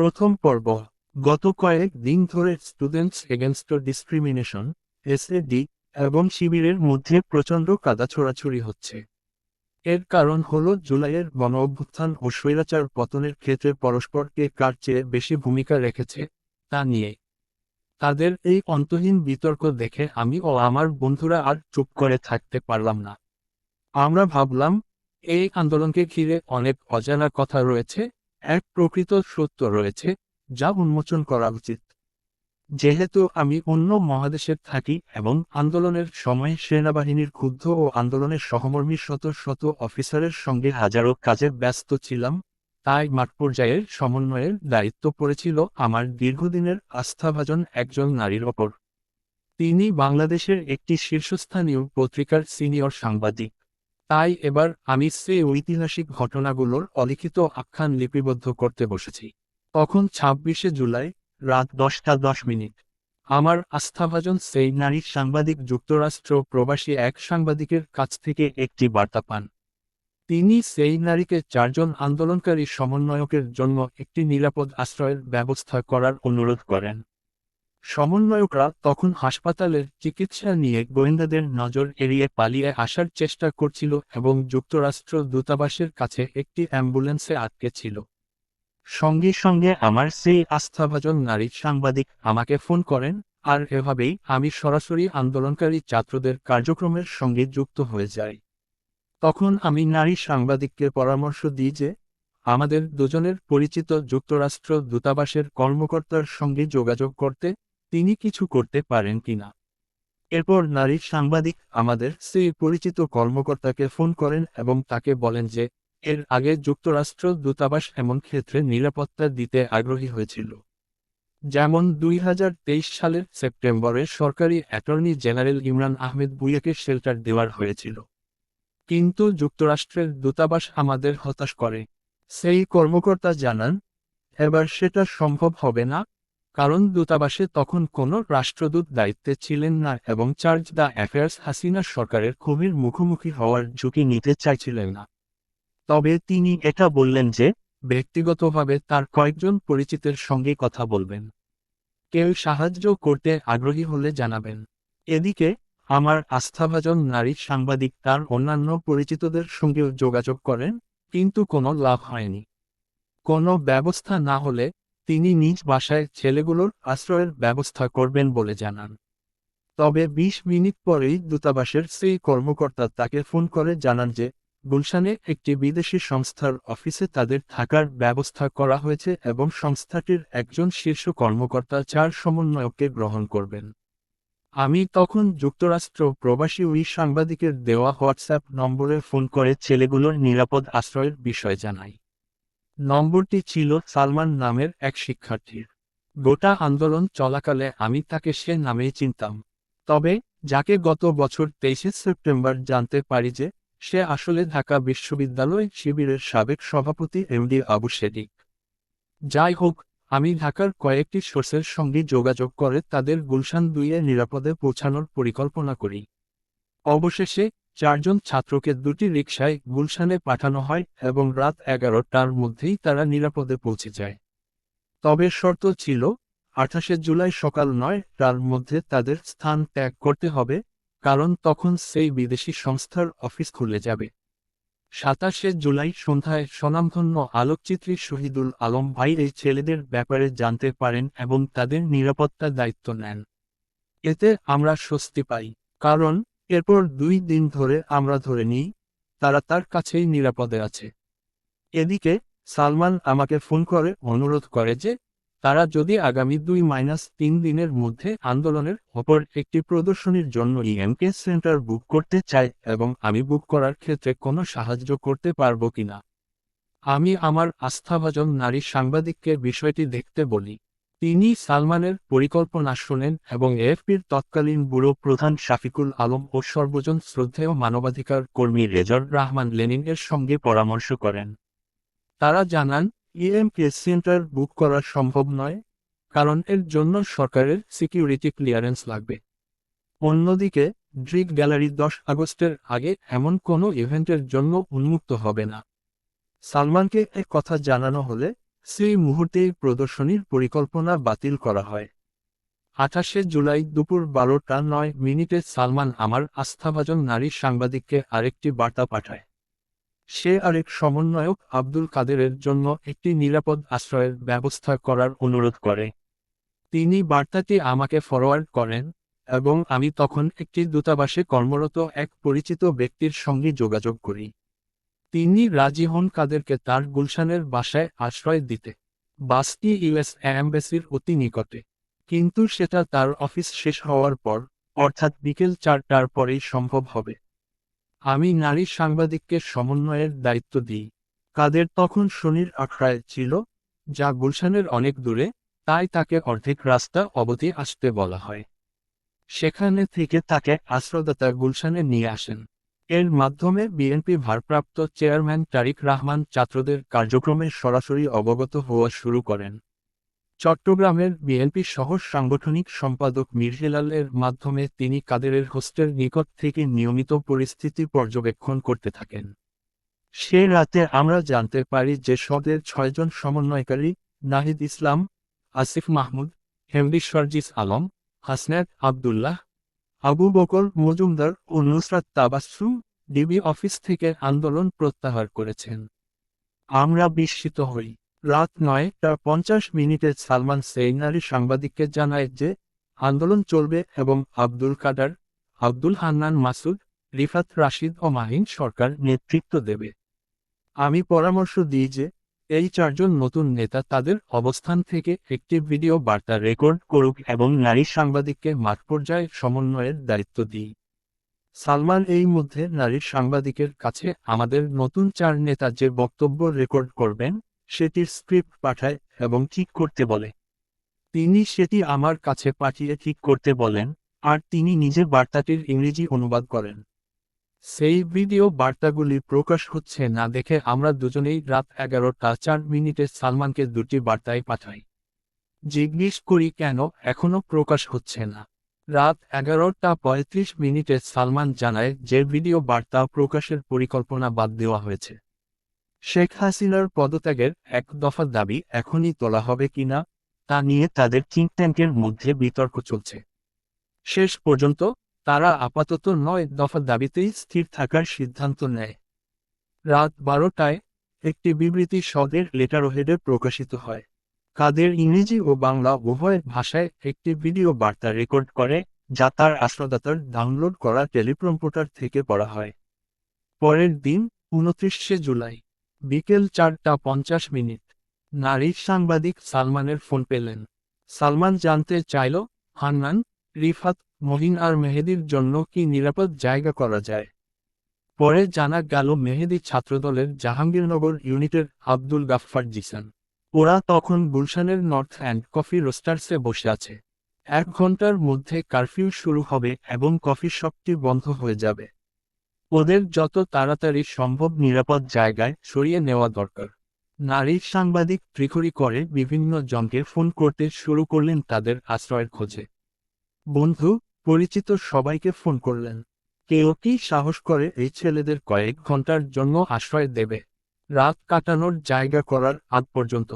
প্রথম পর্ব। গত কয়েক দিন ধরে স্টুডেন্টস এগেনস্ট ডিসক্রিমিনেশন এসএডি এবং শিবিরের মধ্যে প্রচণ্ড কাদা ছোড়াছুড়ি হচ্ছে। এর কারণ হল জুলাইয়ের গণ অভ্যুত্থান ও স্বৈরাচার পতনের ক্ষেত্রে পরস্পরকে কার চেয়ে বেশি ভূমিকা রেখেছে, তা নিয়ে। তাদের এই অন্তহীন বিতর্ক দেখে আমি ও আমার বন্ধুরা আর চুপ করে থাকতে পারলাম না। আমরা ভাবলাম, এই আন্দোলনকে ঘিরে অনেক অজানা কথা রয়েছে এক প্রকৃত সত্য রয়েছে, যা উন্মোচন করা উচিত। যেহেতু আমি অন্য মহাদেশে থাকি এবং আন্দোলনের সময় সেনাবাহিনীর ক্ষুব্ধ ও আন্দোলনের সহমর্মী শত শত অফিসারের সঙ্গে হাজারো কাজে ব্যস্ত ছিলাম, তাই মাঠ পর্যায়ের সমন্বয়ের দায়িত্ব পড়েছিল আমার দীর্ঘদিনের আস্থাভাজন একজন নারীর ওপর। তিনি বাংলাদেশের একটি শীর্ষস্থানীয় পত্রিকার সিনিয়র সাংবাদিক। তাই এবার আমি সে ঐতিহাসিক ঘটনাগুলোর অলিখিত আখ্যান লিপিবদ্ধ করতে বসেছি। তখন ছাব্বিশে জুলাই, রাত দশটা দশ মিনিট। আমার আস্থাভাজন সেই নারী সাংবাদিক যুক্তরাষ্ট্র প্রবাসী এক সাংবাদিকের কাছ থেকে একটি বার্তা পান। তিনি সেই নারীকে চারজন আন্দোলনকারী সমন্বয়কের জন্য একটি নিরাপদ আশ্রয়ের ব্যবস্থা করার অনুরোধ করেন। সমন্বয়করা তখন হাসপাতালের চিকিৎসা নিয়ে গোয়েন্দাদের নজর এড়িয়ে পালিয়ে আসার চেষ্টা করছিল এবং যুক্তরাষ্ট্র দূতাবাসের কাছে একটি অ্যাম্বুলেন্সে আটকে ছিল। সঙ্গে সঙ্গে আমার সেই আস্থাভাজন নারী সাংবাদিক আমাকে ফোন করেন, আর এভাবেই আমি সরাসরি আন্দোলনকারী ছাত্রদের কার্যক্রমের সঙ্গে যুক্ত হয়ে যাই। তখন আমি নারী সাংবাদিককে পরামর্শ দিই যে, আমাদের দুজনের পরিচিত যুক্তরাষ্ট্র দূতাবাসের কর্মকর্তার সঙ্গে যোগাযোগ করতে তিনি কিছু করতে পারেন কিনা? এরপর নারী সাংবাদিক আমাদের সেই পরিচিত কর্মকর্তাকে ফোন করেন এবং তাকে বলেন যে, এর আগে যুক্তরাষ্ট্র দূতাবাস এমন ক্ষেত্রে নিরাপত্তা দিতে আগ্রহী হয়েছিল। যেমন দুই হাজার তেইশ সালের সেপ্টেম্বরে সরকারি অ্যাটর্নি জেনারেল ইমরান আহমেদ বুইয়াকে শেল্টার দেওয়ার হয়েছিল। কিন্তু যুক্তরাষ্ট্রের দূতাবাস আমাদের হতাশ করে। সেই কর্মকর্তা জানান, এবার সেটা সম্ভব হবে না। কারণ দূতাবাসে তখন কোনো রাষ্ট্রদূত দায়িত্বে ছিলেন না এবং চার্জ দ্য অ্যাফেয়ার্স হাসিনা সরকারের খুবই মুখোমুখি হওয়ার ঝুঁকি নিতে চাইছিলেন না। তবে তিনি এটা বললেন যে, ব্যক্তিগতভাবে তার কয়েকজন পরিচিতের সঙ্গে কথা বলবেন। কেউ সাহায্য করতে আগ্রহী হলে জানাবেন। এদিকে, আমার আস্থাভাজন নারী সাংবাদিক তার অন্যান্য পরিচিতদের সঙ্গেও যোগাযোগ করেন, কিন্তু কোনো লাভ হয়নি। কোনো ব্যবস্থা না হলে তিনি নিজ বাসায় ছেলেগুলোর আশ্রয়ের ব্যবস্থা করবেন বলে জানান। তবে ২০ মিনিট পরেই দূতাবাসের সেই কর্মকর্তা তাকে ফোন করে জানান যে, গুলশানে একটি বিদেশি সংস্থার অফিসে তাদের থাকার ব্যবস্থা করা হয়েছে এবং সংস্থাটির একজন শীর্ষ কর্মকর্তা চার সমন্বয়ককে গ্রহণ করবেন। আমি তখন যুক্তরাষ্ট্র প্রবাসী ওই সাংবাদিকের দেওয়া হোয়াটসঅ্যাপ নম্বরে ফোন করে ছেলেগুলোর নিরাপদ আশ্রয়ের বিষয় জানাই। নম্বরটি ছিল সালমান নামের এক শিক্ষার্থীর। গোটা আন্দোলন চলাকালে আমি তাকে সে নামেই চিনতাম। তবে, যাকে গত বছর তেইশে সেপ্টেম্বর জানতে পারি যে, সে আসলে ঢাকা বিশ্ববিদ্যালয় শিবিরের সাবেক সভাপতি এমডি আবু সেদিক। যাই হোক, আমি ঢাকার কয়েকটি সোর্সের সঙ্গে যোগাযোগ করে তাদের গুলশান দুইয়ে নিরাপদে পৌঁছানোর পরিকল্পনা করি। অবশেষে চারজন ছাত্রকে দুটি রিকশায় গুলশানে পাঠানো হয় এবং রাত এগারোটার মধ্যেই তারা নিরাপদে পৌঁছে যায়। তবে শর্ত ছিল, আঠাশে জুলাই সকাল নয় তার মধ্যে তাদের স্থান ত্যাগ করতে হবে, কারণ তখন সেই বিদেশি সংস্থার অফিস খুলে যাবে। সাতাশে জুলাই সন্ধ্যায় স্বনামধন্য আলোকচিত্রী শহীদুল আলম ভাই এই ছেলেদের ব্যাপারে জানতে পারেন এবং তাদের নিরাপত্তার দায়িত্ব নেন। এতে আমরা স্বস্তি পাই, কারণ এরপর দুই দিন ধরে আমরা ধরে নিই, তারা তার কাছেই নিরাপদে আছে। এদিকে সালমান আমাকে ফোন করে, অনুরোধ করে যে, তারা যদি আগামী দুই মাইনাস তিন দিনের মধ্যে আন্দোলনের ওপর একটি প্রদর্শনীর জন্য ইএমকে সেন্টার বুক করতে চায় এবং আমি বুক করার ক্ষেত্রে কোনো সাহায্য করতে পারব কিনা। আমি আমার আস্থাভাজন নারী সাংবাদিককে বিষয়টি দেখতে বলি। তিনি সালমানের পরিকল্পনা শোনেন এবং এএফপির তৎকালীন ব্যুরো প্রধান শাফিকুল আলম ও সর্বজন শ্রদ্ধেয় মানবাধিকার কর্মী রেজর রহমান লেনিন এর সঙ্গে পরামর্শ করেন। তারা জানান, ইএমকে সেন্টার বুক করা সম্ভব নয়, কারণ এর জন্য সরকারের সিকিউরিটি ক্লিয়ারেন্স লাগবে। অন্যদিকে ড্রিক গ্যালারি দশ আগস্টের আগে এমন কোনো ইভেন্টের জন্য উন্মুক্ত হবে না। সালমানকে এ কথা জানানো হলে সেই মুহূর্তে প্রদর্শনীর পরিকল্পনা বাতিল করা হয়। আঠাশে জুলাই দুপুর বারোটা নয় মিনিটে সালমান আমার আস্থাভাজন নারী সাংবাদিককে আরেকটি বার্তা পাঠায়। সে আরেক সমন্বয়ক আব্দুল কাদেরের জন্য একটি নিরাপদ আশ্রয়ের ব্যবস্থা করার অনুরোধ করে। তিনি বার্তাটি আমাকে ফরওয়ার্ড করেন এবং আমি তখন একটি দূতাবাসে কর্মরত এক পরিচিত ব্যক্তির সঙ্গে যোগাযোগ করি। তিনি রাজি হন কাদেরকে তার গুলশানের বাসায় আশ্রয় দিতে। বাসটি ইউএস অ্যাম্বাসির অতি নিকটে। কিন্তু সেটা তার অফিস শেষ হওয়ার পর, অর্থাৎ বিকেল চারটার পরেই সম্ভব হবে। আমি নারী সাংবাদিককে সমন্বয়ের দায়িত্ব দিই। কাদের তখন শনির আখড়ায় ছিল, যা গুলশানের অনেক দূরে, তাই তাকে অর্ধেক রাস্তা অবধি আসতে বলা হয়। সেখানে থেকে তাকে আশ্রয়দাতা গুলশানে নিয়ে আসেন। এর মাধ্যমে বিএনপি ভারপ্রাপ্ত চেয়ারম্যান তারিক রহমান ছাত্রদের কার্যক্রমে সরাসরি অবগত হওয়া শুরু করেন। চট্টগ্রামের বিএনপি শহর সাংগঠনিক সম্পাদক মিরহেলালের মাধ্যমে তিনি কাদেরের হোস্টেল নিকট থেকে নিয়মিত পরিস্থিতি পর্যবেক্ষণ করতে থাকেন। সে রাতে আমরা জানতে পারি যে সদের ছয়জন সমন্বয়কারী নাহিদ ইসলাম, আসিফ মাহমুদ হেমদি সরজিস আলম, হাসনাত আবদুল্লাহ আবু বকর মজুমদার ও নুসরাত তাবাসুম ডিবি অফিস থেকে আন্দোলন প্রত্যাহার করেছেন। আমরা বিস্মিত হই। রাত নয়টা পঞ্চাশ মিনিটে সালমান সেইনারি সাংবাদিককে জানায় যে, আন্দোলন চলবে এবং আব্দুল কাদার, আব্দুল হান্নান মাসুদ, রিফাত রাশিদ ও মাহিন সরকার নেতৃত্ব দেবে। আমি পরামর্শ দিই যে এই চারজন নতুন নেতা তাদের অবস্থান থেকে একটি ভিডিও বার্তা রেকর্ড করুক এবং নারী সাংবাদিককে মাঠ পর্যায়ে সমন্বয়ের দায়িত্ব দিই। সালমান, এই মধ্যে নারী সাংবাদিকের কাছে আমাদের নতুন চার নেতা যে বক্তব্য রেকর্ড করবেন, সেটির স্ক্রিপ্ট পাঠায় এবং ঠিক করতে বলে। তিনি সেটি আমার কাছে পাঠিয়ে ঠিক করতে বলেন, আর তিনি নিজে বার্তাটির ইংরেজি অনুবাদ করেন। সেই ভিডিও বার্তাগুলি প্রকাশ হচ্ছে না দেখে আমরা দুজনেই রাত এগারোটা চার মিনিটে সালমানকে দুটি বার্তায় পাঠাই। জিজ্ঞেস করি, কেন? এখনও প্রকাশ হচ্ছে না। রাত এগারোটা পঁয়ত্রিশ মিনিটে সালমান জানায় যে ভিডিও বার্তা প্রকাশের পরিকল্পনা বাদ দেওয়া হয়েছে। শেখ হাসিনার পদত্যাগের এক দফা দাবি এখনই তোলা হবে কিনা তা নিয়ে তাদের থিঙ্ক ট্যাঙ্কের মধ্যে বিতর্ক চলছে। শেষ পর্যন্ত তারা আপাতত নয় দফা দাবিতেই স্থির থাকার সিদ্ধান্ত নেয়। রাত বারোটায় একটি বিবৃতি সদের লেটারোহেডে প্রকাশিত হয়। কাদের ইংরেজি ও বাংলা উভয় ভাষায় একটি ভিডিও বার্তা রেকর্ড করে, যা তার আশ্রয়দাতার ডাউনলোড করা টেলিপ্রম্পোটার থেকে পড়া হয়। পরের দিন, উনত্রিশে জুলাই, বিকেল চারটা পঞ্চাশ মিনিট, নারী সাংবাদিক সালমানের ফোন পেলেন। সালমান জানতে চাইল, হান্নান, রিফাত মহিন আর মেহেদির জন্য কি নিরাপদ জায়গা করা যায়? পরে জানা গেল মেহেদি ছাত্রদলের জাহাঙ্গীরনগর ইউনিটের আব্দুল গাফফার জিসান। ওরা তখন গুলশানের নর্থ অ্যান্ড কফি রোস্টার্সে বসে আছে। এক ঘণ্টার মধ্যে কারফিউ শুরু হবে এবং কফি শপটি বন্ধ হয়ে যাবে। ওদের যত তাড়াতাড়ি সম্ভব নিরাপদ জায়গায় সরিয়ে নেওয়া দরকার। নারী সাংবাদিক ত্রিখড়ি করে বিভিন্ন জনকে ফোন করতে শুরু করলেন তাদের আশ্রয়ের খোঁজে। বন্ধু পরিচিত সবাইকে ফোন করলেন। কেউ কি সাহস করে এই ছেলেদের কয়েক ঘণ্টার জন্য আশ্রয় দেবে? রাত কাটানোর জায়গা করার আগ পর্যন্ত।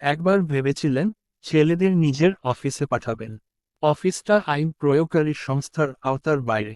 একবার ভেবেছিলেন, ছেলেদের নিজের অফিসে পাঠাবেন। অফিসটা আইন প্রয়োগকারী সংস্থার আওতার বাইরে।